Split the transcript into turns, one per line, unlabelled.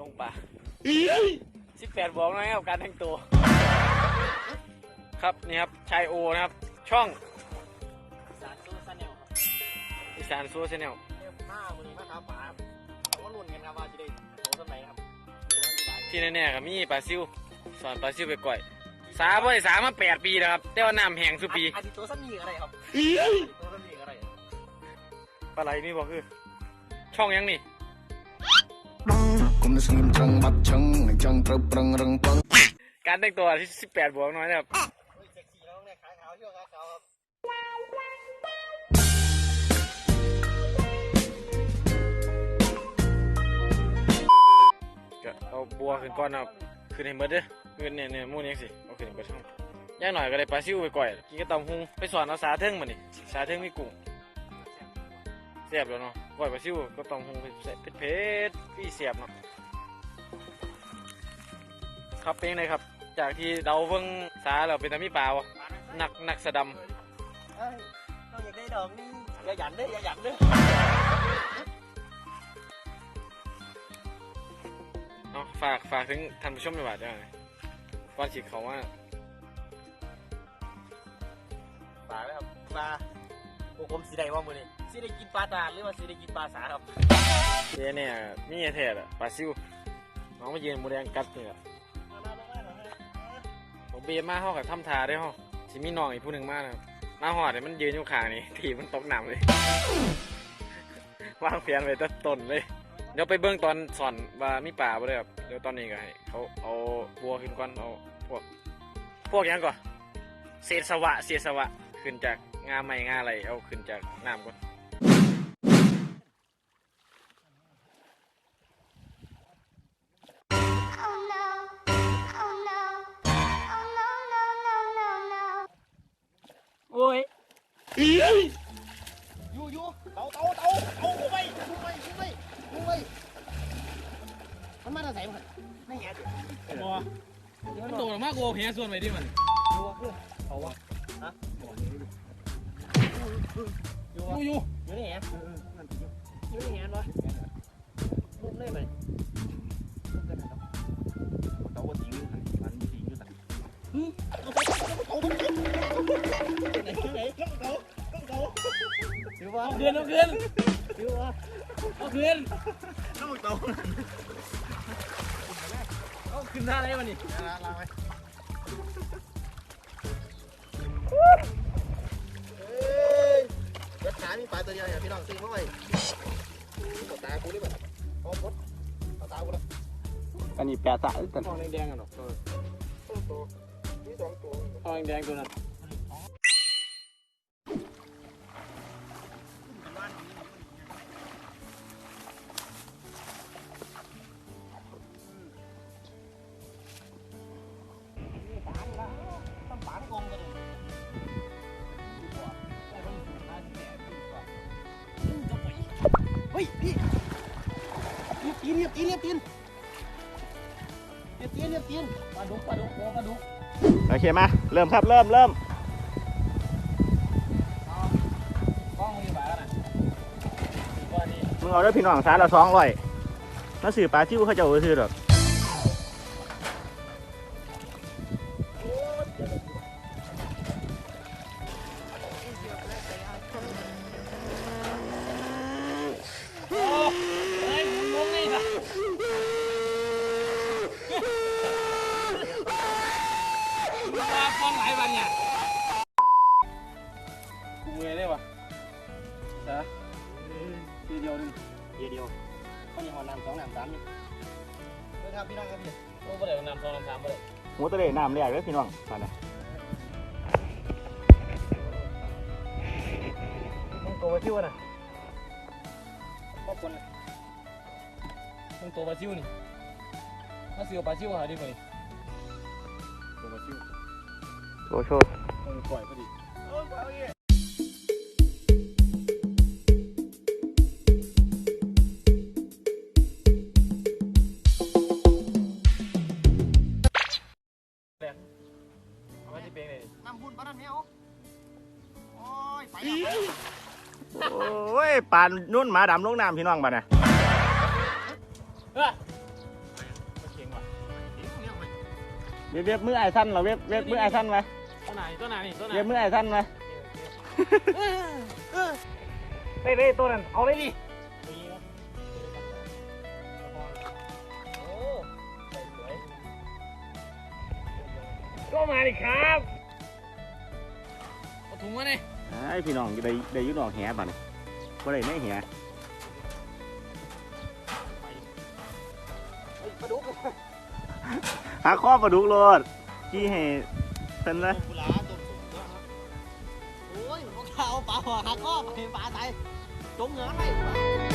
ลงป่าสิบแปดบวกนะครับการแต่งตัว ครับนี่ครับชายโอนะครับ ช่อง
สารตู้ซันเนลครับ
อีสานซูชแนล
เรียกมาวันนี้มาครับป๋าเราก็ลุ้นกันครับว่าจะได้โตสมัยครับนี่เราที่ได้
ที่แน่ๆก็มีปลาซิวสอนปลาซิวไปก่อย สาบ่ได้สามาแปดปีแล้วครับ แต่ว่าน้ำแห้งสุปี
อันนี้ตัวซันนี่อะไรครับตัวซันนี่อะไร
ปลาไหลนี่บอกคือ ช่องยังนี่
គុំស្ងៀមត្រឹងបាត់ឆឹងអញ្ចឹងត្រូវប្រឹងរឹងពឹង
การแต่งตัวที่สิบแปดบวกน้อยนะครับ
เฮ้ยเซ็กซี่แล้วเนี่ยขาขาวเชือกขาขาวครับ
ก็เอาบัวขึ้นก่อนนะครับขึ้นให้หมดเด้อขึ้นเนี่ยเนี่ยหมู่นี้สิเอาขึ้นให้หมดทั้งอย่างหน่อยก็ได้ปลาซิวไปก่อยกินก็ตำหุงไปสอนเอาสาเทิงมานี่สาเทิงมีกุ้งเสียบแล้วเนาะก่อยปลาซิวก็ตำหุงใส่เผ็ดๆพี่เสียบเนาะ ครับเป็นยังไงครับ จากที่เราเบิ่งสาเราเป็นตามีปลาวะหนักหนักสะด
เฮ้ยเราอยากได้ดอกนี่อย่าหยันเด้ออย่าหยันเด้อำ
เนาะฝากฝากถึงท่านผู้ชมดีกว่าจ้าก่อนฉีดเขาว่า
ป๋าไหมครับปลาโอ้ผมสีใดว่ามือนี่สีได้กินปลาตาดหรือว่าสีได้กินปลาสาครับ
เจ๊เนี่ยมีไอ้แท้อะปลาซิวน้องมายืนหมูแดงกัดเนี่ย ผมเบียมาห้องกับทำทาได้ห้องสิมีน้องอีกผู้หนึ่งมากนะครับมาหอดเนี่ยมันยืนอยู่ขางนี่ทีมันตกหนำเลย วางแผนไว้ตั้ต้นเลย เดี๋ยวไปเบื้องตอนสอนว่ามีป่าบ่ได้ครับเดี๋ยวตอนนี้ก็ให้เขาเอาบัวขึ้นก่อนเอาพวก พวกหยังก่อนเศษสวะเศษสวะขึ้นจากงาไม้งาอะไรเอาขึ้นจากน้ำก่อน
อยู่อยู่เตาเตาเตาเตากูไปกูไปกูไปกูไปมันมาจากไหนมันไม่เห็น
บัวมันโดดมากกว่าเพียส่วนไปดิมัน
อยู่วะคือนเขาวะฮะอยู่วะ
อยู่
อยู่นี่ไงอยู่นี่ไงวะลุกเลยไปลุกกันนะครับเตาจริงมันจริงอยู่แต่ไห วะ
เอาคืนเอาคืน
อยู่วะ
เอาคืน
เตาเตา
เอาคืนท่าอะไรวะนี่
ลาลาไปยัดขามีปลาตัวเดียวเนี่ยพี่น้องซิงเข้าไปกดตากูได้แบบพอกดเอาตากูละ
อันนี้แปะตะแต่ทองแดงๆอะเนาะ
สองตัวมีสองตัว
ทองแดงๆตัวนั้น
ฮ้ยพี่เรียบตีนเรียบตีนเรียบตีนเรียบตีนเรียบตีนปลาดุกปลาดุกโอ้ปลาดุก
โอเคมาเริ่มครับเริ่มเริ่ม
กล้องมีบาทนะว่านี่
มึงเอาด้วยพี่น้องสารละสองร้อยมาสื่อปลาจิ้วเขาจะเอาไปซื้อหรอก
ฟ้องหลายวันเนี่ยกูเมื่อยได้ปะจ้ะทีเดียวนึง
เดียวเดียวเขามีหอน้ำสองน้ำสามนี่นะครับพี่น้องครับพี่
โอ้บ่ได้นำสองนำสามบ่ได้
หมูตะเลน้ำแรกเลยพี่น้องมาเนี่ย
ต้องตัวปลาซิวน่ะ
ครอบครัว
ต้องตัวปลาซิวนี่ถ้าซิวปลาซิวหาดีกว่านี่ตัวปลาซิว
โชว์โชว์
ต้องปล่อยพอดี
โอ้ยเอาอีก
เอาไว้ที่เป้งเลย
น้ำบุญปลาดันแมวโอ้ยไปแล้ว
โอ้ยปานนุ่นหมาดำลงน้ำพี่น้องมาเนี่ย
เฮ้ย
เว็บเว็บมือไอ้สั้นเหรอเว็บเว็บมือไอ้สั้นไหม
ตัวไหนตัวไหนนี่ตัวไหน
เว็บมือไอ้สั้นไหม
เฮ้ยเฮ้ยตัวนั้นเอาเลยดิก็มาดิครับเอาถุงมาเนี่ย
ไอ้พี่น้องได้ได้อยุ่นอกแหบัดนก็ได้ไม่แห
ปลาดุก
หาข้อปลาดุกโลดจี้ให้ เพิ่นเลย
โอ้ยพวกเขาปลาหัวคาข้อไปปลาไทยจมเหงือไป